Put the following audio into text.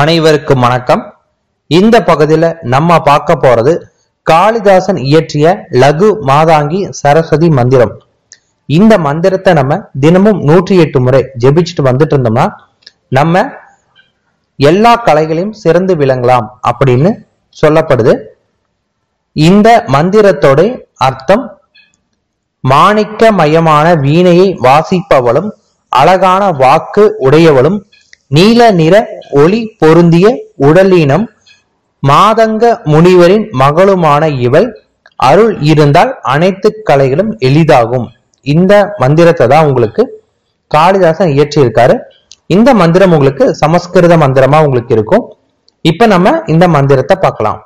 அனைவருக்கும் வணக்கம். இந்த பகுதியில நம்ம பார்க்க போறது காளிதாசன் இயற்றிய லகு மாதாங்கி சரஸ்வதி மந்திரம். இந்த மந்திரத்தை நம்ம தினமும் நூற்றி எட்டு முறை ஜெபிச்சுட்டு வந்துட்டு இருந்தோம்னா நம்ம எல்லா கலைகளையும் சிறந்து விளங்கலாம் அப்படின்னு சொல்லப்படுது. இந்த மந்திரத்தோட அர்த்தம் மாணிக்க மயமான வீணையை வாசிப்பவளும் அழகான வாக்கு உடையவளும் நீல நிற ஒளி பொருந்திய உடலினம் மாதங்க முனிவரின் மகளுமான இவள் அருள் இருந்தால் அனைத்து கலைகளும் எளிதாகும். இந்த மந்திரத்தை தான் உங்களுக்கு காளிதாசன் இயற்றியிருக்காரு. இந்த மந்திரம் உங்களுக்கு சமஸ்கிருத மந்திரமா உங்களுக்கு இருக்கும். இப்ப நம்ம இந்த மந்திரத்தை பார்க்கலாம்.